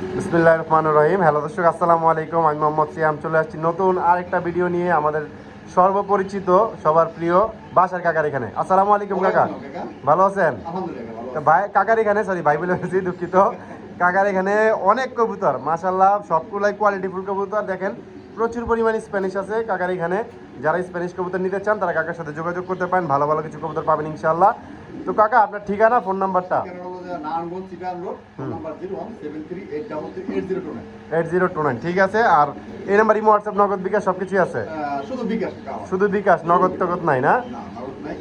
বিসমিল্লাহ রহমান রহিম। হ্যালো দর্শক আসসালামু আলাইকুম। আমি মোহাম্মদ সিয়াম। চলে আসছি নতুন আরেকটা ভিডিও নিয়ে আমাদের সর্বপরিচিত সবার প্রিয় বাসার কাকার এখানে। আসসালামু আলাইকুম কাকা। ভালো আছেন? ভাই কাকার এখানে সরি ভাই বলে ফেলছি দুঃখিত। কাকার এখানে অনেক কবুতর মাশাল্লাহ সবগুলাই কোয়ালিটিফুল কবুতর। দেখেন প্রচুর পরিমাণে স্প্যানিশ আছে কাকার এখানে। যারা স্প্যানিশ কবুতর নিতে চান তারা কাকার সাথে যোগাযোগ করতে পারেন। ভালো ভালো কিছু কবুতর পাবেন ইনশাল্লাহ তো কাকা আপনার ঠিকানা ফোন নাম্বারটা? Eight zero two nine. ঠিক আছে। আর এই নাম্বার ইমো হোয়াটসঅ্যাপ নগদ বিকাশ সব কিছুই আছে শুধু বিকাশ শুধু বিকাশ নগদ টগদ নাই না? না, নগদ নাই।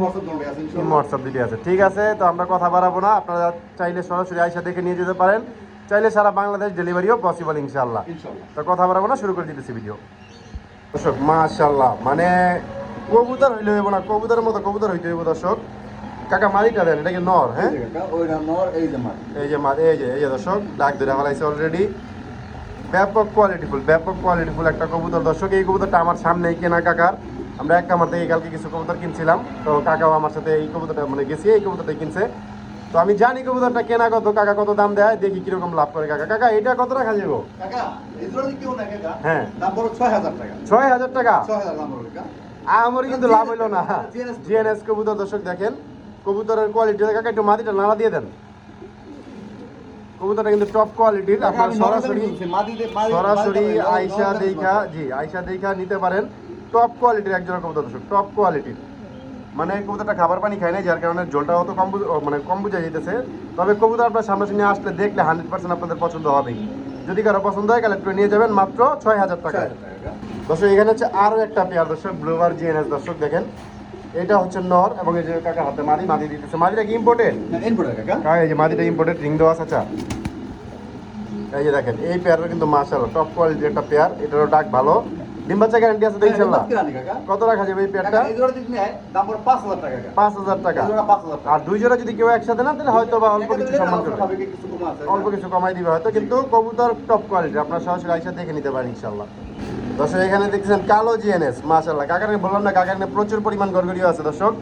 হোয়াটসঅ্যাপ দুটোই আছে, ইনশাআল্লাহ। ইমো হোয়াটসঅ্যাপ দিতে আছে ঠিক আছে। তো আমরা কথা বাড়াবো না আপনারা চাইলে সরাসরি আইসা দেখে নিয়ে যেতে পারেন। চাইলে সারা বাংলাদেশ ডেলিভারিও পসিবল ইনশাল্লাহ তো কথা বাড়াবো না শুরু করে দিতেছি ভিডিও দর্শক মাশাল্লাহ মানে কবুতর হইলে হইব না কবুতরের মতো কবুতর হইতে হইব দর্শক। কাকা মালিকটা দেন? এটা কি নর হ্যাঁ? ওইটা নর, এই যে মাদি। এই যে মা- এই যে এই যে দর্শক ডাক ধরে ফেলাইছে অলরেডি ব্যাপক কোয়ালিটিফুল ব্যাপক কোয়ালিটিফুল একটা কবুতর। দর্শক এই কবুতরটা আমার সামনেই কেনা কাকার। আমরা এক কামার থেকে কালকে কিছু কবুতর কিনছিলাম। তো কাকাও আমার সাথে এই কবুতরটা মানে গেছি এই কবুতরটা কিনছে। তো আমি জানি কবুতরটা কেনা কত কাকা কত দাম দেয় দেখি কীরকম লাভ করে কাকা। কাকা এটা কত রাখা যাব। হ্যাঁ। দাম পড়ো 6000 টাকা। ছয় হাজার টাকা? 6000 দাম পড়ো কাকা। আমার কিন্তু লাভ হইল না। জিএনএস কবুতর দর্শক দেখেন। কবুতরের কোয়ালিটি কাকা একটু মাটিটা নাড়া দিয়ে দেন। কবুতরটা কিন্তু টপ কোয়ালিটির আপনার সরাসরি সরাসরি আইসা দেখা জি আইসা দেখা নিতে পারেন। টপ কোয়ালিটির একজন কবুতর দর্শক টপ কোয়ালিটির মানে কবুতরটা খাবার পানি খায় না যার কারণে জলটা অত কম মানে কম বুঝা যেতেছে তবে কবুতর আপনার সামনাসামনি আসলে দেখলে হান্ড্রেড পার্সেন্ট আপনাদের পছন্দ হবেই। যদি কারও পছন্দ হয় কালেক্ট করে নিয়ে যাবেন মাত্র ছয় হাজার টাকা 6000 টাকা। দর্শক এখানে হচ্ছে আরও একটা পেয়ার দর্শক ব্লুবার জিএনএস দর্শক দেখেন। এটা হচ্ছে নর এবং এই যে কাকা হাতে মাদি মাদি দিতেছে। মাদিটা কি ইম্পোর্টেড কাকা। কাকা এই যে মাদিটা ইম্পোর্টেড রিং দেওয়া আছে আচ্ছা। এই যে দেখেন এই পেয়ারটা কিন্তু মাসাল টপ কোয়ালিটির একটা পেয়ার এটারও ডাক ভালো। ডিম বাচ্চা গ্যারান্টি আছে তো ইনশাআল্লাহ হ্যাঁ, কাকা। কত রাখা যাবে এই পেয়ারটা এই জোড়া যদি নেয়, দাম পড়ো 5000 টাকা কাকা। পাঁচ হাজার টাকা। এই জোড়া 5000 টাকা। আর দুই জোড়া যদি কেউ একসাথে না তাহলে হয়তো বা অল্প কিছু সম্মান করবে। অল্প কিছু কমাই দিবে হয়তো কিন্তু কবুতর টপ কোয়ালিটি আপনার সরাসরি আইসা দেখে নিতে পারেন ইনশাল্লাহ। দর্শক এখানে দেখছেন কালো জিএনএস মাশাল্লাহ কাকারে বললাম না কাকারে প্রচুর পরিমাণ গরগরিও আছে দর্শক।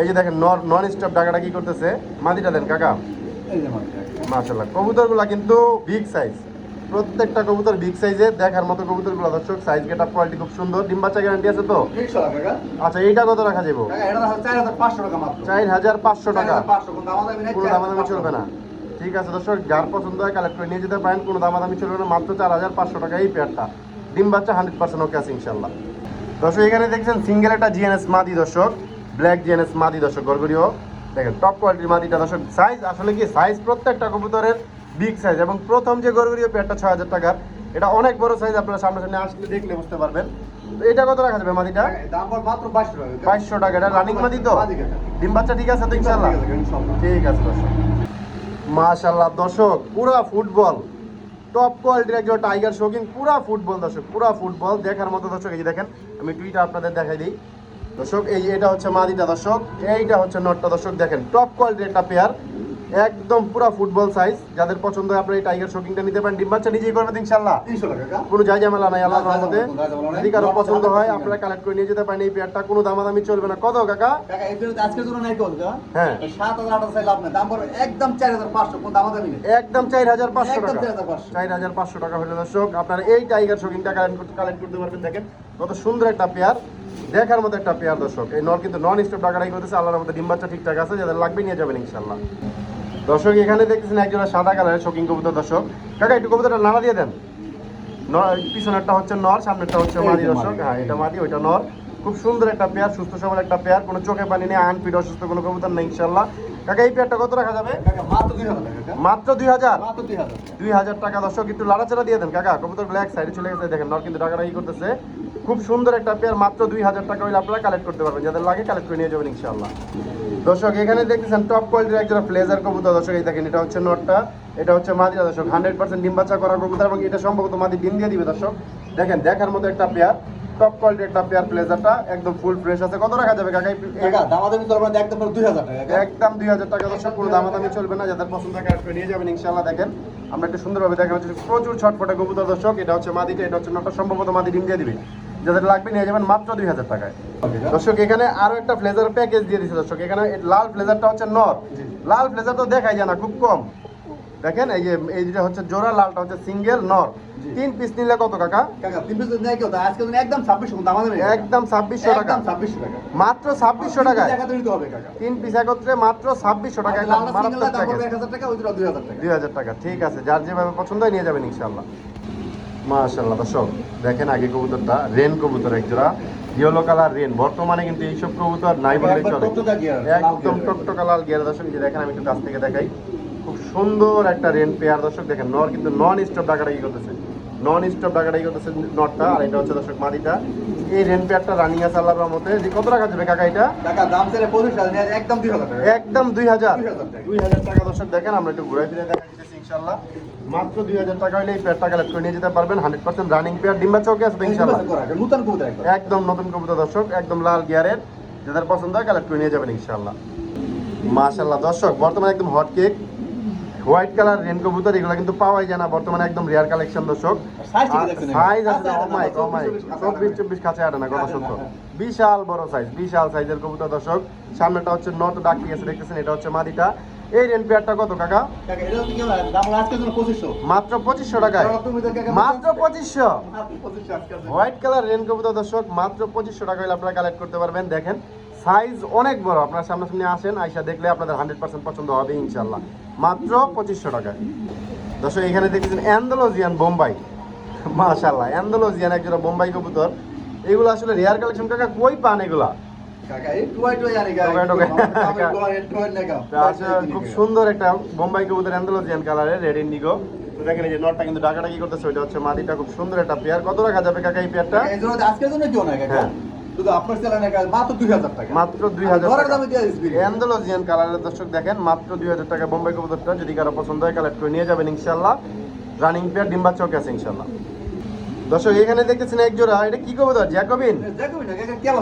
এই যে দেখেন নন স্টপ ডাকাটা কি করতেছে। মাদিটা দেন কাকা। মাদি কবুতরগুলা কিন্তু বিগ সাইজ প্রত্যেকটা কবুতর বিগ সাইজে দেখার মতো কবুতরগুলো দর্শক সাইজ গেট আপ কোয়ালিটি খুব সুন্দর। ডিম বাচ্চা গ্যারান্টি আছে তো। আচ্ছা এইটা কত রাখা যাব কাকা, এটার দাম 4500 টাকা মাত্র। চার হাজার পাঁচশো টাকা। 4500, কোনো দামাদামি নাই, কোনো দামাদামি 4500 চলবে না। ঠিক আছে দর্শক যার পছন্দ হয় কালেক্ট করে নিয়ে যেতে পারেন কোনো দামাদামি চলবে না মাত্র চার হাজার পাঁচশো টাকা এই পেয়ারটা ডিম বাচ্চা হান্ড্রেড পার্সেন্ট ওকে আছে ইনশাল্লাহ। দর্শক এখানে দেখছেন সিঙ্গেল একটা জিএনএস মাদি দর্শক ব্ল্যাক জিএনএস মাদি দর্শক গরগরিও দেখেন টপ কোয়ালিটির মাদিটা দর্শক সাইজ আসলে কি? সাইজ প্রত্যেকটা কবুতরের বিগ সাইজ এবং প্রথম যে গরগরিও পেয়ারটা ছয় হাজার টাকার এটা অনেক বড় সাইজ আপনারা সামনাসামনি আসলে দেখলে বুঝতে পারবেন। তো এটা কত রাখা যাবে মাদিটা? দাম মাত্র 2200 টাকা। বাইশশো টাকা। এটা রানিং মাদি তো? ডিম বাচ্চা ঠিক আছে তো ইনশাল্লাহ ঠিক আছে, দর্শক। মাশাল্লাহ দর্শক পুরা ফুটবল। টপ কোয়ালিটির একজন টাইগার শৌকিং পুরা ফুটবল দর্শক পুরা ফুটবল। দেখার মতো দর্শক এই দেখেন আমি টুইটা আপনাদের দেখাই দিই। দর্শক এই এটা হচ্ছে মাদিটা দর্শক। এইটা হচ্ছে নটটা দর্শক দেখেন। টপ কোয়ালিটির একটা পেয়ার। একদম পুরা ফুটবল সাইজ যাদের পছন্দ হয় আপনারা এই টাইগার শৌকিংটা নিতে পারেন। ডিম বাচ্চা নিজেই করবেন ইনশাল্লাহ 300 টাকা কাকা। কোনো যাই ঝামেলা নাই আল্লাহর না, রহমতে। না। যদি কারও পছন্দ হয় আপনারা কালেক্ট করে নিয়ে যেতে পারেন এই পেয়ারটা কোনো দামাদামি চলবে না। কত কাকা? আজকের জন্য নাই হ্যাঁ। ওই 7000 টাকা চাই লাভ নাই। দাম পড়বে একদম 4500, কোনো দামাদামি নেই। একদম চার হাজার পাঁচশো টাকা। 4500 চার হাজার পাঁচশো টাকা হলে দর্শক। আপনারা এই টাইগার শোকিংটা কালেক্ট করতে কালেক্ট করতে পারবেন। দেখেন কত সুন্দর একটা পেয়ার দেখার মতো একটা পেয়ার দর্শক। এই নর কিন্তু নন স্টপ টাকাটাই করতেছে। আল্লাহর মতো ডিম বাচ্চা ঠিকঠাক আছে। যাদের লাগবে নিয়ে যাবেন ইনশাল্লাহ দর্শক এখানে দেখতেছেন একজন সাদা কালারের শোকিং কবুতর দর্শক। কাকা একটু কবুতরটা নাড়া দিয়ে দেন। নর পিছনেরটা হচ্ছে নর সামনেরটা হচ্ছে মাদি। দর্শক। হ্যাঁ এটা মাদি ওইটা নর। খুব সুন্দর একটা পেয়ার সুস্থ সবল একটা পেয়ার। কোনো চোখে পানি নেই আনপিড অসুস্থ কোনো কবুতর নেই ইনশাল্লাহ কাকা এই পেয়ারটা কত রাখা যাবে? মাত্র 2000 টাকা কাকা। মাত্র দুই হাজার? দুই হাজার। টাকা দর্শক একটু লাড়াচাড়া দিয়ে দেন। কাকা কবুতর ব্ল্যাক সাইডে চলে গেছে দেখেন। নর কিন্তু টাকাটা ই করতেছে। খুব সুন্দর একটা পেয়ার মাত্র দুই হাজার টাকা হইলে আপনারা কালেক্ট করতে পারবেন। যাদের লাগে কালেক্ট করে নিয়ে যাবেন ইনশাল্লাহ দর্শক এখানে দেখতেছেন টপ কোয়ালিটির একজন ফ্লেজার কবুতর। দর্শক এই দেখেন এটা হচ্ছে নটটা এটা হচ্ছে মাদিরা দর্শক হান্ড্রেড পার্সেন্ট ডিম বাচ্চা করা কবুতর এবং এটা সম্ভবত মাদি ডিম দিয়ে দিবে। দর্শক দেখেন দেখার মতো একটা পেয়ার টপ কোয়ালিটির একটা পেয়ার ফ্লেজারটা একদম ফুল ফ্রেশ আছে। কত রাখা যাবে কাকা? এই- কাকা, দামাদামি একদম পুরো 2000 টাকা একদম দুই হাজার টাকা। দর্শক কোনো দামাদামি চলবে না। যাদের পছন্দ কালেক্ট করে নিয়ে যাবেন ইনশাল্লাহ দেখেন আমরা একটু সুন্দরভাবে দেখানো হচ্ছে প্রচুর ছটফটে কবুতর। দর্শক এটা হচ্ছে মাদিটা এটা হচ্ছে নটা সম্ভবত মাদি ডিম দিয়ে দিবে। যাদের লাগবে নিয়ে যাবেন মাত্র দুই হাজার টাকায়। দর্শক এখানে আরও একটা ফ্লেজার প্যাকেজ দিয়ে দিচ্ছে দর্শক। এখানে লাল ফ্লেজারটা হচ্ছে নর। লাল ফ্লেজার তো দেখাই যায় না খুব কম। দেখেন এই যে এই দুটা হচ্ছে জোড়া লালটা হচ্ছে সিঙ্গেল নর। তিন পিস নিলে কত কাকা? একদম ছাব্বিশশো টাকা মাত্র ছাব্বিশশো টাকা। তিন পিস একত্রে মাত্র ছাব্বিশশো টাকা দুই হাজার টাকা। ঠিক আছে। যার যেভাবে পছন্দ হয় নিয়ে যাবেন ইনশাল্লাহ মাশাল্লাহ দর্শক দেখেন আগে কবুতরটা রেন কবুতর এক জোড়া ইয়েলো কালার রেন। বর্তমানে কিন্তু এইসব কবুতর নাই বললে চলে। একদম। টকটকা লাল গিয়ার দর্শক যে দেখেন আমি একটু কাছ থেকে দেখাই। খুব সুন্দর একটা রেন পেয়ার দর্শক দেখেন নর কিন্তু নন স্টপ ডাকাডাকি করতেছে। নন স্টপ ডাকাডাকি করতেছে নটটা আর এটা হচ্ছে দর্শক মাদিটা এই রেন পেয়ারটা রানিং আছে আল্লাহর রহমতে। যে কত টাকা যাবে কাকা এটা? টাকা দাম ছেড়ে পঁচিশ হাজার একদম দুই হাজার একদম দুই হাজার। দুই হাজার টাকা। দর্শক দেখেন আমরা একটু ঘুরে ফিরে দেখা দিতেছি। ইনশাল্লাহ মাত্র দুই হাজার টাকা হলে এই পেয়ারটা কালেক্ট করে নিয়ে যেতে পারবেন। হান্ড্রেড পার্সেন্ট রানিং পেয়ার ডিম্বা চৌকে আসবে ইনশাল্লাহ নতুন কবুতর একদম নতুন কবুতর দর্শক একদম লাল গিয়ারের যাদের পছন্দ হয় কালেক্ট করে নিয়ে যাবেন ইনশাল্লাহ মাশাল্লাহ দর্শক বর্তমানে একদম হট কেক হোয়াইট কালার রেন কবুতর এগুলো কিন্তু পাওয়াই যায় না। বর্তমানে একদম রেয়ার কালেকশন দর্শক? সাইজ আছে অমাই অমাই চব্বিশ, চব্বিশ, কাছে আটে না কথা সত্য। হ্যাঁ। বিশাল বড় সাইজ বিশাল সাইজের কবুতর দর্শক। সামনেটা হচ্ছে নট ডাকি আছে দেখতেছেন? এটা হচ্ছে মাদিটা। এই রেন পেয়ারটা কত কাকা? কাকা, এটা হচ্ছে কি? দাম হলো আজকের জন্য 2500 মাত্র পঁচিশশো টাকায়? মাত্র পঁচিশশো? মাত্র 2500 আজকের জন্য। হোয়াইট কালার রেন কবুতর দর্শক মাত্র পঁচিশশো টাকা হলে আপনারা কালেক্ট করতে পারবেন। দেখেন সাইজ অনেক বড়। আপনার সামনাসামনি আসেন আইসা দেখলে আপনাদের হান্ড্রেড পার্সেন্ট পছন্দ হবে ইনশাল্লাহ মাত্র পঁচিশশো টাকায়। দর্শক এখানে দেখতেছেন অ্যান্ডোলজিয়ান বোম্বাই মাশাল্লাহ অ্যান্ডোলজিয়ান একজোড়া বোম্বাই কবুতর। এগুলো আসলে রেয়ার কালেকশন কাকা কই পান এগুলা? খুব সুন্দর একটা বোম্বাই কবুতর অ্যান্ডোলজিয়ান কালারের রেড ইন্ডিগো দেখেন এই যে নটটা কিন্তু করতেছে ওইটা হচ্ছে মাদিটা খুব সুন্দর একটা পেয়ার কত রাখা যাবে কাকা এই পেয়ারটা কাকা, এই জন্য আজকের জন্য কেউ নাই কাকা। হ্যাঁ। শুধু আপনার চ্যানেলে কাকা, মাত্র 2000 টাকা। মাত্র দুই হাজার ঘরের টাকা। দামে দিয়ে দিচ্ছি। অ্যান্ডোলজিয়ান কালারের দর্শক দেখেন মাত্র দুই হাজার টাকা বোম্বাই কবুতরটা। যদি কারও পছন্দ হয় কালেক্ট করে নিয়ে যাবেন ইনশাল্লাহ রানিং পেয়ার ডিম্বা চক আছে ইনশাল্লাহ দর্শক এখানে দেখতেছেন এক জোড়া এটা কি কবুতর? জ্যাকোবিন?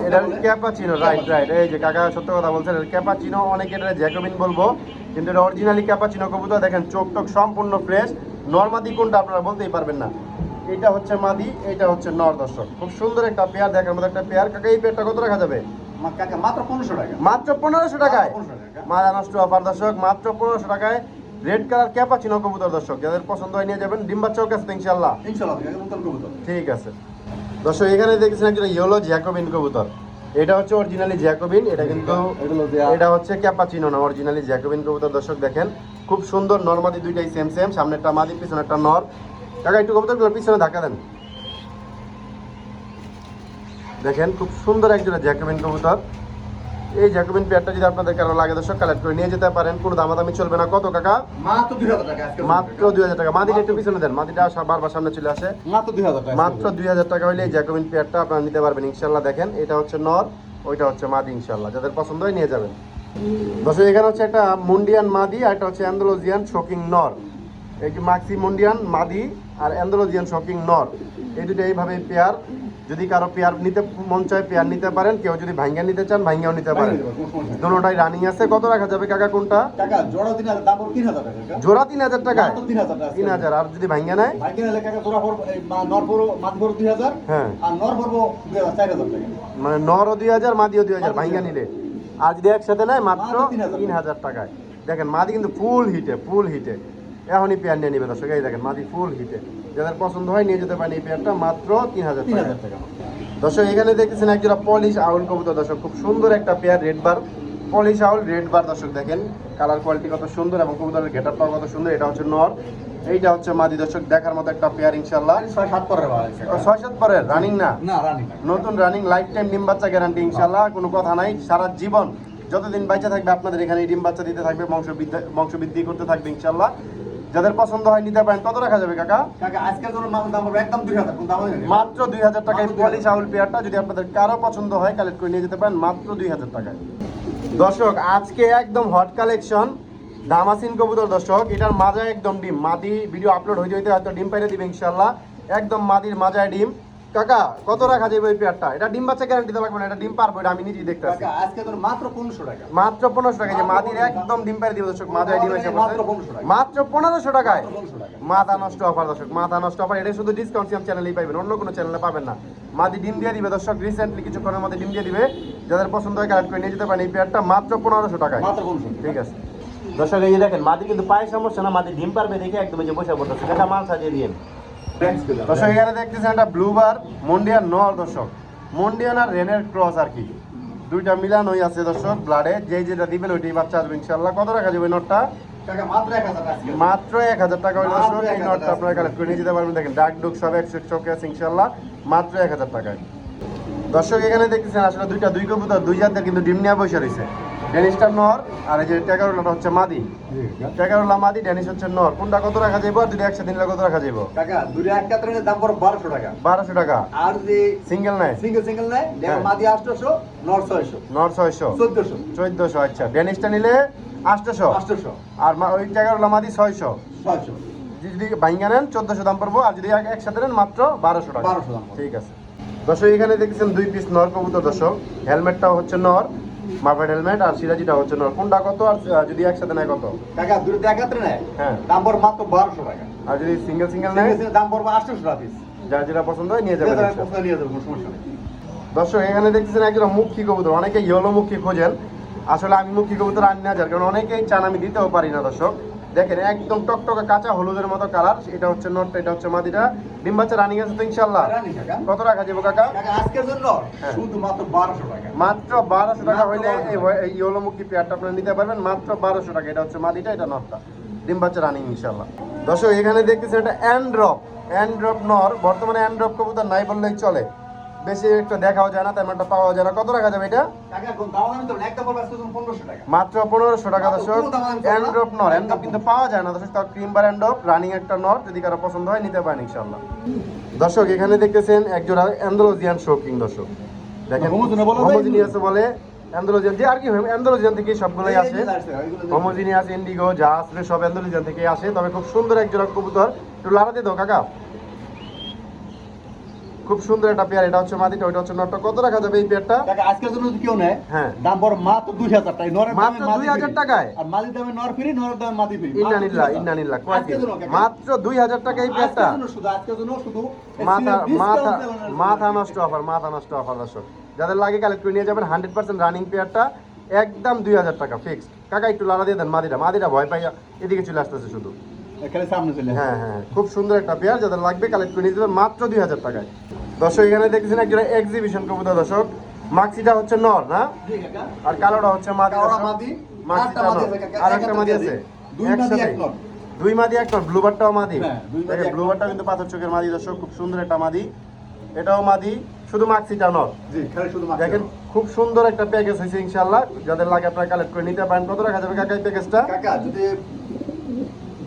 এটা ক্যাপাচিনো। রাইট রাইট এই যে কাকা সত্য কথা বলছেন ক্যাপাচিনো অনেকে এটা জ্যাকোবিন বলব কিন্তু এটা অরিজিনালি ক্যাপাচিনো কবুতর। দেখেন চোখ টোক সম্পূর্ণ ফ্রেশ নর্মাদি কোনটা আপনারা বলতেই পারবেন না। এটা হচ্ছে মাদি এটা হচ্ছে নর দর্শক। খুব সুন্দর একটা পেয়ার দেখার মতো একটা পেয়ার কাকা এই পেয়ারটা কত রাখা যাবে? মাত্র 1500 টাকা। মাত্র পনেরোশো টাকায়? মাত্র 1500 মারা নষ্ট অফার দর্শক মাত্র পনেরোশো টাকায়। রেড কালার ক্যাপাচিনো কবুতর দর্শক যাদের পছন্দ হয় নিয়ে যাবেন। ডিম্বা চৌক আছে ইনশাল্লাহ। ঠিক আছে। দর্শক এখানে দেখছেন একজন ইয়েলো জ্যাকোবিন কবুতর। এটা হচ্ছে অরিজিনালি জ্যাকোবিন এটা কিন্তু এটা হচ্ছে ক্যাপাচিনো না অরিজিনালি জ্যাকোবিন কবুতর। দর্শক দেখেন খুব সুন্দর নর্মাদি দুইটাই সেম সেম সামনে একটা মাদি পিছনে একটা নর। কাকা একটু কবুতরগুলো পিছনে ধাক্কা দেন। দেখেন খুব সুন্দর একজন জ্যাকোবিন কবুতর। এই জ্যাকোবিন পেয়ারটা যদি আপনাদের কারও লাগে দর্শক কালেক্ট করে নিয়ে যেতে পারেন। কোনো দামাদামি চলবে না। কত কাকা? মাত্র 2000 টাকা মাত্র দুই হাজার টাকা। মাদিটা একটু পিছনে দেন। মাদিটা বারবার সামনে চলে আসে। মাত্র 2000 টাকা মাত্র দুই হাজার টাকা হলে এই জ্যাকোবিন পেয়ারটা আপনারা নিতে পারবেন ইনশাল্লাহ দেখেন এটা হচ্ছে নর ওইটা হচ্ছে মাদি ইনশাল্লাহ যাদের পছন্দ হয় নিয়ে যাবেন। দর্শক এখানে হচ্ছে একটা মুন্ডিয়ান মাদি আর একটা হচ্ছে অ্যান্ডোলজিয়ান শোকিং নর। এই যে মাক্সি মুন্ডিয়ান মাদি আর অ্যান্ডোলজিয়ান শোকিং নর। এই দুটো এইভাবে পেয়ার যদি কারও পেয়ার নিতে মন চায় পেয়ার নিতে পারেন কেউ যদি ভাঙ্গা নিতে চান ভাঙ্গাও নিতে পারেন। দুটোটাই রানিং আছে। কত রাখা যাবে কাকা কোনটা? জোড়া তিন হাজার টাকা তিন হাজার আর যদি ভাঙ্গা নেয়? হ্যাঁ। মানে নরও দুই হাজার মাদিও দুই হাজার ভাঙ্গা নিলে। আর যদি একসাথে নেয় মাত্র মাত্র 3000 তিন হাজার টাকায়। দেখেন মাদি কিন্তু ফুল হিটে ফুল হিটে এখনই পেয়ার নিয়ে নিবে দর্শক এই দেখেন মাদি ফুল হিটে যাদের পছন্দ হয় নিয়ে যেতে পারেন এই পেয়ারটা মাত্র তিন হাজার তিন টাকা। দর্শক এখানে দেখতেছেন একজোড়া পলিশ আউল কবুতর দর্শক খুব সুন্দর একটা pair red bar Polish owl red bar দর্শক দেখেন কালার কোয়ালিটি কত সুন্দর এবং কবুতরের গেটআপটাও কত সুন্দর এটা হচ্ছে নর। এইটা হচ্ছে মাদি দর্শক দেখার মতো একটা পেয়ার ইনশাল্লাহ ছয় সাত পরের ছয় সাত পরের? রানিং না? নতুন রানিং লাইফ টাইম ডিম বাচ্চা গ্যারান্টি ইনশাল্লাহ কোনো কথা নাই। সারা জীবন যতদিন বাচ্চা থাকবে আপনাদের এখানে ডিম বাচ্চা দিতে থাকবে বংশ বৃদ্ধি বংশ বৃদ্ধি করতে থাকবে ইনশাল্লাহ যাদের পছন্দ হয় নিতে পারেন কত রাখা যাবে কাকা? কাকা আজকের জন্য দাম পড়বে একদম দুই হাজার কোন দাম মাত্র দুই হাজার টাকায় পলি চাউল পেয়ারটা যদি আপনাদের কারও পছন্দ হয় কালেক্ট করে নিয়ে যেতে পারেন মাত্র দুই হাজার টাকায়। দর্শক আজকে একদম হট কালেকশন দামাসিন কবুতর দর্শক এটার মাজায় একদম ডিম। মাদি ভিডিও আপলোড হইতে হইতে হয়তো ডিম পাইরে দিবে ইনশাল্লাহ একদম মাদির মাজায় ডিম। কাকা কত রাখা যাবে ওই পেয়ারটা? এটা ডিম বাচ্চা গ্যারান্টি লাগবে না এটা ডিম পারব এটা আমি নিজেই দেখতে আজকের জন্য মাত্র টাকা। মাত্র টাকা যে মাদির একদম ডিম দিবে দর্শক ডিম এসে মাত্র 1500 টাকা। মাত্র পনেরোশো টাকায়। মাথা নষ্ট অফার দর্শক মাথা নষ্ট অফার এটা শুধু ডিসকাউন্ট সিএম চ্যানেলেই পাবেন অন্য কোনো চ্যানেলে পাবেন না। মাদি ডিম দিয়ে দিবে দর্শক রিসেন্টলি কিছুক্ষণের মধ্যে ডিম দিয়ে দিবে। যাদের পছন্দ হয় কালেক্ট করে নিয়ে যেতে পারেন এই পেয়ারটা মাত্র পনেরোশো টাকায়। মাত্র ঠিক আছে। দর্শক এই দেখেন মাদি কিন্তু পায়ে সমস্যা না মাদি ডিম পারবে দেখে একদম যে বসে পড়তেছে। দেখা মাল সাজিয়ে দিয়েন। দর্শক এখানে দেখতেছেন একটা ব্লুবার মন্ডিয়ান নর দর্শক। মন্ডিয়ান আর রেনের ক্রস আর কি। দুইটা মিলান হয়ে আছে দর্শক ব্লাডে যে যেটা দিবেন ওইটাই বাচ্চা আসবে ইনশাল্লাহ কত টাকা যাবে নটটা মাত্র এক হাজার টাকা হলে দর্শক এই নটটা আপনারা কালেক্ট করে নিয়ে যেতে পারবেন। দেখেন ডাক ডুক সব একশো চোখে আছে ইনশাল্লাহ মাত্র এক হাজার টাকায়। দর্শক এখানে দেখতেছেন আসলে দুইটা দুই কবুতর দুই জাতের কিন্তু ডিম নিয়ে বসে রয়েছে। ডেনিসটা নর আর এই যে টেকারোলাটা হচ্ছে মাদি। টেকারোলা মাদি ডেনিস হচ্ছে নর। কোনটা কত রাখা যাইব? আর দুটো একসাথে নিলে কত রাখা যাইব? দুটো দাম পড়ো বারোশো টাকা। বারোশো টাকা। আর যদি সিঙ্গেল নাই? সিঙ্গেল সিঙ্গেল দেখো হ্যাঁ। মাদি আটশোশো নর ছয়শো। নর ছয়শো। চোদ্দশো। চোদ্দশো আচ্ছা। ডেনিসটা নিলে আটশোশো। আটশোশো। আর মা- ওই টেকারোলা মাদি ছয়শো। ছয়শো। যদি বাইঙ্গা নেন চোদ্দশো দাম পড়ব। আর যদি এক- একসাথে নেন মাত্র বারোশো টাকা। 1200 দাম ঠিক আছে। দর্শক এখানে দেখছেন দুই পিস নর কবুতর দর্শক। হেলমেটটাও হচ্ছে নর। মাফেড হেলমেট আর সিরাজিটা হচ্ছে নর। কোনটা কত আর যদি একসাথে নেয় কত? টাকা একাত্রে নেয়? হ্যাঁ। দাম পড়বে মাত্র বারোশো টাকা। আর যদি সিঙ্গেল সিঙ্গেল সিঙ্গেল নেয় দাম পড়বে আটশোশো টাকা পিস যার যেটা পছন্দ হয় নিয়ে যাবে নিয়ে যাব কোনো সমস্যা নেই। দর্শক এখানে দেখতেছেন একজন মুখী কবুতর অনেকে ইয়েলো মুখী খোঁজেন। আসলে আমি মুখী কবুতর আনি না যার কারণ অনেকেই চান আমি দিতেও পারি না দর্শক। দেখেন একদম টকটকে কাঁচা হলুদের মতো কালার। এটা হচ্ছে নটটা এটা হচ্ছে মাদিটা ডিম বাচ্চা রানিং আছে তো ইনশাল্লাহ কত টাকা যাব কাকা? আজকের জন্য হ্যাঁ। শুধুমাত্র বারোশো টাকা। মাত্র বারোশো টাকা হইলে 1200 এই ভ- এই ইয়েলো মুখী পেয়ারটা আপনারা নিতে পারবেন। মাত্র বারোশো টাকা। এটা হচ্ছে মাদিটা এটা নটটা ডিম বাচ্চা রানিং ইনশাল্লাহ দর্শক এখানে দেখতেছেন এটা অ্যান্ড্রপ অ্যান্ড্রপ নর বর্তমানে অ্যান্ড্রপ কবুতর নাই বললেই চলে। বেশি একটা দেখাও যায় না তেমন একটা পাওয়া যায় না। কত টাকা যাবে এটা? মাত্র পনেরোশো টাকা দর্শক। অ্যান্ড্রপ নর অ্যান্ড্রপ কিন্তু পাওয়া যায় না দর্শক তাও ক্রিম বার অ্যান্ড্রপ রানিং একটা নর যদি কারও পছন্দ হয় নিতে পারেন ইনশাল্লাহ দর্শক এখানে দেখতেছেন একজোড়া অ্যান্ডোলজিয়ান শৌকিং দর্শক। দেখেন হোমোজিনিয়াস বলে অ্যান্ডোলজিয়ান যে আর কি অ্যান্ডোলজিয়ান থেকে সবগুলোই আসে। হোমোজিনিয়াস ইন্ডিগো যা আসলে সব অ্যান্ডোলজিয়ান থেকে আসে। তবে খুব সুন্দর একজোড়া কবুতর। একটু লাড়া দিয়ে দাও কাকা। খুব সুন্দর একটা পেয়ার এটা হচ্ছে মাদিটা ওইটা হচ্ছে নটটা। কত রাখা যাবে এই পেয়ারটা? আজকের জন্য কেউ নেয় হ্যাঁ। দাম পড়ো মাত্র দুই হাজার টাকা। নরের দামে মাত্র মাদি 2000 free। টাকায়? আর মাদির দামে নর ফ্রি নরের দামে মাদি ফ্রি। জন্য কাকা। মাত্র দুই হাজার টাকা এই পেয়ারটা? শুধু আজকের জন্য শুধু মাথা মাথা মাথা নষ্ট অফার মাথা নষ্ট অফার দর্শক। যাদের লাগে কালেক্ট করে নিয়ে যাবেন হান্ড্রেড পার্সেন্ট রানিং পেয়ারটা একদম দুই হাজার টাকা ফিক্সড কাকা একটু লাড়া দিয়ে দেন মাদিটা মাদিটা ভয় পাইয়া এদিকে চলে আসতেছে শুধু। চলে হ্যাঁ হ্যাঁ খুব সুন্দর একটা পেয়ার যাদের লাগবে কালেক্ট করে নিয়ে যাবেন মাত্র দুই হাজার টাকায়। দর্শক এখানে দেখতেছেন একজন এক্সিবিশন কবুতর দর্শক। মাক্সিটা হচ্ছে নর না? আর কালোটা হচ্ছে মাদি আর একটা মাদি আছে। দুই মাদি, এক নর। মাদি ব্লুবারটাও মাদি। হ্যাঁ। ব্লুবারটা কিন্তু পাথর চোখের মাদি দর্শক। খুব সুন্দর একটা মাদি। এটাও মাদি শুধু মাক্সিটা নর। দেখেন খুব সুন্দর একটা প্যাকেজ হয়েছে ইনশাল্লাহ যাদের লাগে আপনারা কালেক্ট করে নিতে পারেন। কত রাখা যাবে কাকা প্যাকেজটা কাকা যদি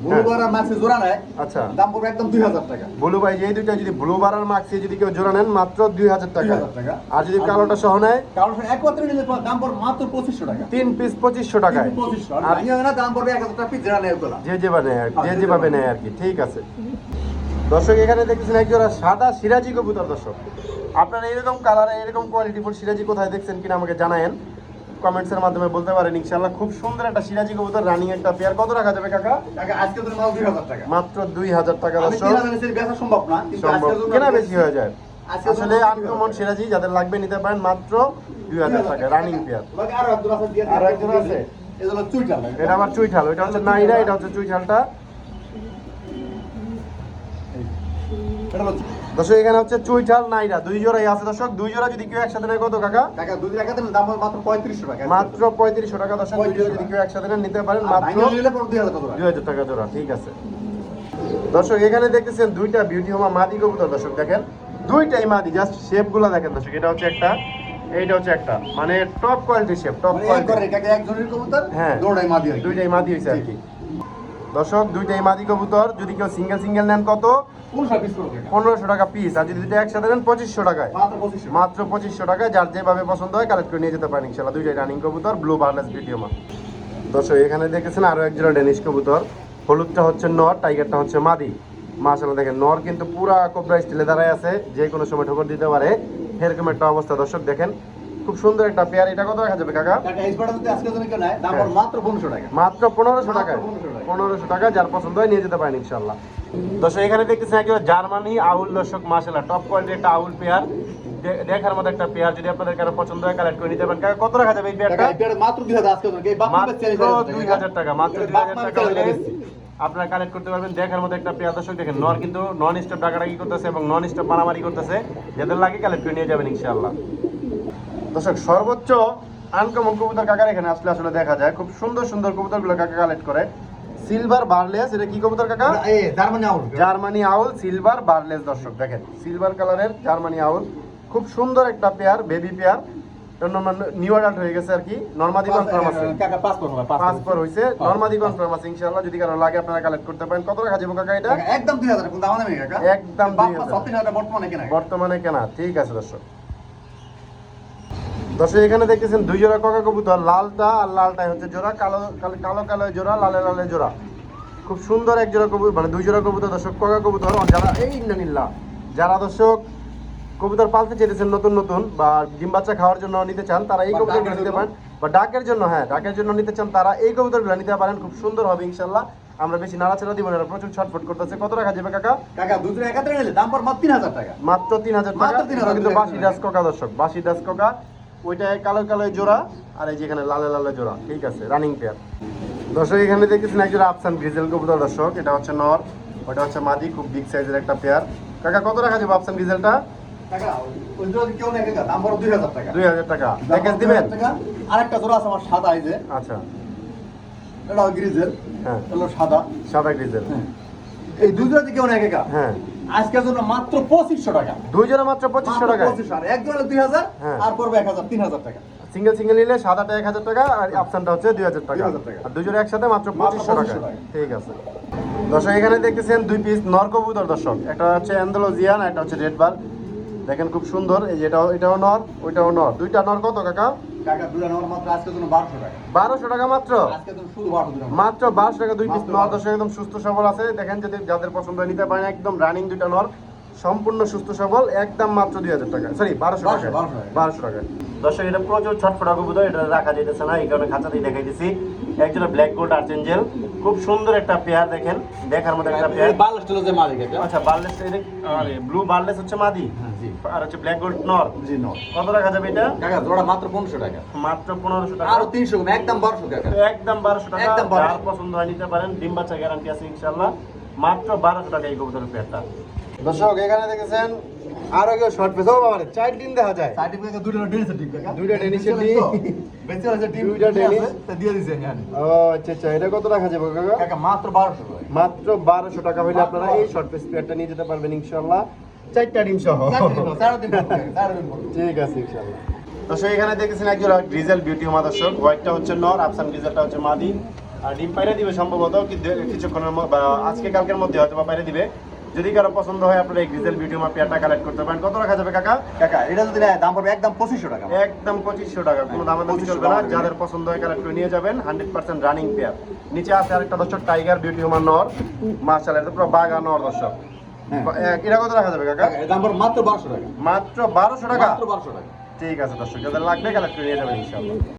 বুলবার জোড়া নেয় আচ্ছা। দাম পড়বে একদম দুই হাজার টাকা। ব্লু ভাই এই দুইটা যদি ব্লু বার যদি কেউ জোড়া নেন মাত্র দুই হাজার টাকা। আর যদি কালোটা সহ নেয়? কারণ একত্রে নিলে দাম পড়বে মাত্র পঁচিশশো টাকা। তিন পিস পঁচিশশো টাকায়। পঁচিশশো। আর আর দাম পড়বে এক হাজার টাকা পিস জোড়া নেয় যে যেভাবে নেয় আর কি, যে যেভাবে নেয় আর কি ঠিক আছে। দর্শক এখানে দেখতেছেন একজোড়া সাদা সিরাজি কবুতর দর্শক। আপনারা এরকম কালারে এরকম কোয়ালিটি সিরাজি কোথায় দেখছেন কিনা আমাকে জানায়েন। কমেন্টসের মাধ্যমে বলতে পারেন ইনশাআল্লাহ খুব সুন্দর একটা সিরাজি কবুতর রানিং একটা পেয়ার কত রাখা যাবে কাকা? টাকা আজকে তো মাল দুই হাজার টাকা। মাত্র দুই হাজার টাকা আমি দর্শক। বেচা সম্ভব না কিন্তু জন্য কেনা বেশি হয়ে যায়। আসলে আনকমন সিরাজি যাদের লাগবে নিতে পারেন মাত্র দুই হাজার টাকা রানিং পেয়ার আরও একজন আছে দিয়ে আরও একজন আছে? এটা আমার চুইঠাল এটা হচ্ছে নাইরা এটা হচ্ছে চুইঠালটা। এটা হলো দর্শক এখানে হচ্ছে চুইঠাল নাইরা দুই জোড়াই আছে দর্শক দুই জোড়া যদি কেউ একসাথে নেয় কত কাকা? টাকা দুই দিলে দাম মাত্র পঁয়ত্রিশশো টাকা। মাত্র পঁয়ত্রিশশো টাকা দর্শক দুই জোড়া যদি কেউ একসাথে নেন নিতে পারেন মাত্র ভাঙিয়ে নিলে পড়বে দুই হাজার টাকা জোড়া। ঠিক আছে। দর্শক এখানে দেখতেছেন দুইটা বিউটি হোমা মাদি কবুতর দর্শক দেখেন। দুইটাই মাদি জাস্ট শেপগুলা দেখেন দর্শক এটা হচ্ছে একটা এইটা হচ্ছে একটা মানে টপ কোয়ালিটি শেপ টপ এক কোয়ালিটি কাকা একজনের কবুতর হ্যাঁ। মাদি দুইটাই মাদি হয়েছে আর কি। দর্শক দুইটাই মাদি কবুতর। যদি কেউ সিঙ্গেল সিঙ্গেল নেন কত? পনেরোশো টাকা পিস আর যদি দুইটা একসাথে নেন পঁচিশশো টাকায়। মাত্র পঁচিশশো। টাকায় যার যেভাবে পছন্দ হয় কালেক্ট করে নিয়ে যেতে পারেন ইনশাল্লাহ দুইটাই রানিং কবুতর ব্লু বার্লেস ভিডিও মা দর্শক এখানে দেখেছেন আরও একজোড়া ডেনিশ কবুতর। হলুদটা হচ্ছে নর টাইগারটা হচ্ছে মাদি। মাশাআল্লাহ দেখেন নর কিন্তু পুরা কোবরা স্টিলে দাঁড়ায় আছে। যে কোনো সময় ঠোকর দিতে পারে। এরকম একটা অবস্থা। দর্শক দেখেন খুব সুন্দর একটা পেয়ার। এটা কত রাখা যাবে কাকা? টাকা হ্যাঁ। মাত্র পনেরোশো টাকা। মাত্র পনেরোশো টাকায়। মাত্র 1500 টাকায়। পনেরোশো টাকা যার পছন্দ হয় নিয়ে যেতে পারেন ইনশাল্লাহ দর্শক এখানে দেখতেছেন একজন জার্মানি আউল দর্শক মাসাল্লাহ টপ কোয়ালিটির একটা আউল পেয়ার। দেখার মতো একটা পেয়ার যদি আপনাদের কারও পছন্দ হয় কালেক্ট করে নিতে পারেন। কাকা কত রাখা যাবে এই পেয়ারটা? মাত্র 2000 আজকে এই বাপ মাত্র দুই হাজার টাকা মাত্র দুই হাজার টাকা হলে আপনারা কালেক্ট করতে পারবেন। দেখার মতো একটা পেয়ার দর্শক দেখেন নর কিন্তু নন স্টপ ডাকাডাকি করতেছে এবং নন স্টপ মারামারি করতেছে। যাদের লাগে কালেক্ট করে নিয়ে যাবেন ইনশাআল্লাহ। দর্শক সর্বোচ্চ আনকমন কবুতর কাকার এখানে আসলে আসলে দেখা যায়। খুব সুন্দর সুন্দর কবুতরগুলো কাকা কালেক্ট করে। সিলভার বার্লেস এটা কি কবুতর কাকা? Germany owl Germany owl silver বার্লেস দর্শক দেখেন। সিলভার কালারের জার্মানি আউল খুব সুন্দর একটা pair baby pair new adult হয়ে গেছে আর কি। নর্মাদি কনফার্ম আছে। কাকা পাসপোর্ট হবে হইছে নর্মাদি কনফার্ম আছে ইনশাআল্লাহ। যদি কারও লাগে আপনারা কালেক্ট করতে পারেন। কত টাকা যাব কাকা এটা? একদম 2000 কোন দাম নেই কাকা? একদম 2000 বর্তমানে কেনা। বর্তমানে কেনা। ঠিক আছে দর্শক। দর্শক এখানে দেখতেছেন দুই জোড়া কাকা কবুতর লালটা আর লালটাই হচ্ছে জোড়া কালো কালো কালো কালো জোড়া লালে লালে জোড়া। খুব সুন্দর এক জোড়া কবুতর মানে দুই জোড়া কবুতর দর্শক কাকা কবুতর যারা এই ইন্দানিল্লা যারা দর্শক কবুতর পালতে চেয়েছেন নতুন নতুন বা ডিম বাচ্চা খাওয়ার জন্য নিতে চান তারা এই কবুতরগুলো নিতে পারেন বা ডাকের জন্য হ্যাঁ ডাকের জন্য নিতে চান তারা এই কবুতরগুলো নিতে পারেন খুব সুন্দর হবে ইনশাল্লাহ আমরা বেশি নাড়াচাড়া দিব না প্রচুর ছটফট করতেছে। কত টাকা যাবে কাকা? কাকা দুজন একাত্রে নিলে দাম পর মাত্র 3000 টাকা। মাত্র তিন হাজার টাকা। কিন্তু বাসি ডাস কোকা দর্শক বাসি ডাস কোকা ওইটা কালো কালো জোড়া আর এই যেখানে লালে লালে জোড়া। ঠিক আছে রানিং পেয়ার দর্শক এখানে দেখতেছেন একজোড়া আফসান গ্রিজেল কবুতর দর্শক। এটা হচ্ছে নর ওটা হচ্ছে মাদি খুব বিগ সাইজের একটা পেয়ার কাকা কত টাকা যাবে আফসান গ্রিজেলটা টাকা ওই যদি কেউ নেই কাকা? দাম পর 2000 টাকা। দুই হাজার টাকা। প্যাকেজ দিবেন? আরেকটা জোড়া আছে আমার সাদা আচ্ছা। এটা গ্রিজেল হ্যাঁ। সাদা। সাদা গ্রিজেল এই দুই জোড়া কেউ নেই কাকা? হ্যাঁ। আজকের জন্য মাত্র 2500 টাকা। দুই জোড়া মাত্র পঁচিশশো টাকা পঁচিশশো আর এক জোড়া 2000 হ্যাঁ। আর পড়বে 1000 3000 টাকা। সিঙ্গেল সিঙ্গেল নিলে সাদাটা এক হাজার টাকা আর আফসানটা হচ্ছে দুই হাজার টাকা। আর দুই জোড়া একসাথে মাত্র পঁচিশশো টাকা। ঠিক আছে। দর্শক এখানে দেখতেছেন দুই পিস নর কবুতর দর্শক। একটা হচ্ছে অ্যান্ডোলজিয়ান একটা হচ্ছে রেড বার। দেখেন খুব সুন্দর এই যে এটাও এটাও নর ওইটাও নর। দুইটা নর কত কাকা? টাকা দুই নেওয়ার মাত্র আজকের জন্য 1200 টাকা বারোশো টাকা মাত্র? আজকের শুধু 1200 টাকা। মাত্র বারোশো টাকা দুই পিস মাত্র নর দর্শক একদম সুস্থ সবল আছে। দেখেন যদি যাদের পছন্দ হয় নিতে পারেন একদম রানিং দুটা নর সম্পূর্ণ সুস্থ সবল একদম মাত্র দুই হাজার টাকা। সরি বারোশো টাকা। বারোশো টাকা। দর্শক এটা প্রচুর ছটফটা কবুতর এটা রাখা যেতেছে না এই কারণে খাঁচাতেই দেখাইতেছি। একজোড়া ব্ল্যাক গোল্ড আর্চেঞ্জেল খুব সুন্দর একটা পেয়ার দেখেন দেখার মতো একটা পেয়ার এই বাংলাদেশ ছিল যে মালিক এটা আচ্ছা বার্লেস আরে ব্লু বার্লেস হচ্ছে মাদি? হ্যাঁ, জি। আর হচ্ছে ব্ল্যাক গোল্ড নর। জি নো কত টাকা যাবে এটা? টাকা জোড়া মাত্র 1500 টাকা। মাত্র পনেরোশো টাকা। আরও 300 কম একদম 1200 টাকা। একদম বারোশো টাকা। একদম 1200 পছন্দ হয় নিতে পারেন ডিম বাচ্চা গ্যারান্টি আছে ইনশাল্লাহ মাত্র বারোশো টাকা এই কবুতরের পেয়ারটা দর্শক এখানে দেখেছেন আরও কেউ শর্ট পেস ও বাবা চার দিন দেখা যায়। দুটো ডেনিসের ডেনিসের। বেঁচে আছে ডেনিস। তা দিয়ে দিছেন জানি ও আচ্ছা আচ্ছা এটা কত টাকা যাবে কাকা? কাকা মাত্র 1200 টাকা মাত্র বারোশো টাকা হইলে আপনারা এই শর্ট পেস পেয়ারটা নিয়ে যেতে পারবেন ইনশাল্লাহ চারটা ডিম সহ। ঠিক আছে ইনশাআল্লাহ। দর্শক এখানে দেখেছেন একজন ডিজেল বিউটি মা দর্শক হোয়াইটটা হচ্ছে নর আফসান ডিজেলটা হচ্ছে মাদি। আর ডিম পাইরে দিবে সম্ভবত কিছুক্ষণের আজকে কালকের মধ্যে হয়তো বা পাইরে দিবে। যদি কারও পছন্দ হয় আপনারা এই ডিজেল বিউটি মা পেয়ারটা কালেক্ট করতে পারেন। কত রাখা যাবে কাকা? কাকা এটা যদি দাম পড়বে একদম 2500 টাকা। একদম পঁচিশশো টাকা কোনো দামে দামি 2500 চলবে না। যাদের পছন্দ হয় কালেক্ট করে নিয়ে যাবেন। হান্ড্রেড পার্সেন্ট রানিং পেয়ার নিচে আছে আরেকটা দর্শক টাইগার বিউটি হুমার নর মার্শাল এটা পুরো বাগা নর দর্শক। হ্যাঁ। এটা কত রাখা যাবে কাকা? এর দাম পড়বে মাত্র 1200 টাকা। মাত্র বারোশো টাকা? মাত্র 1200 টাকা। ঠিক আছে দর্শক যাদের লাগবে কালেক্ট করে নিয়ে যাবেন ইনশাআল্লাহ।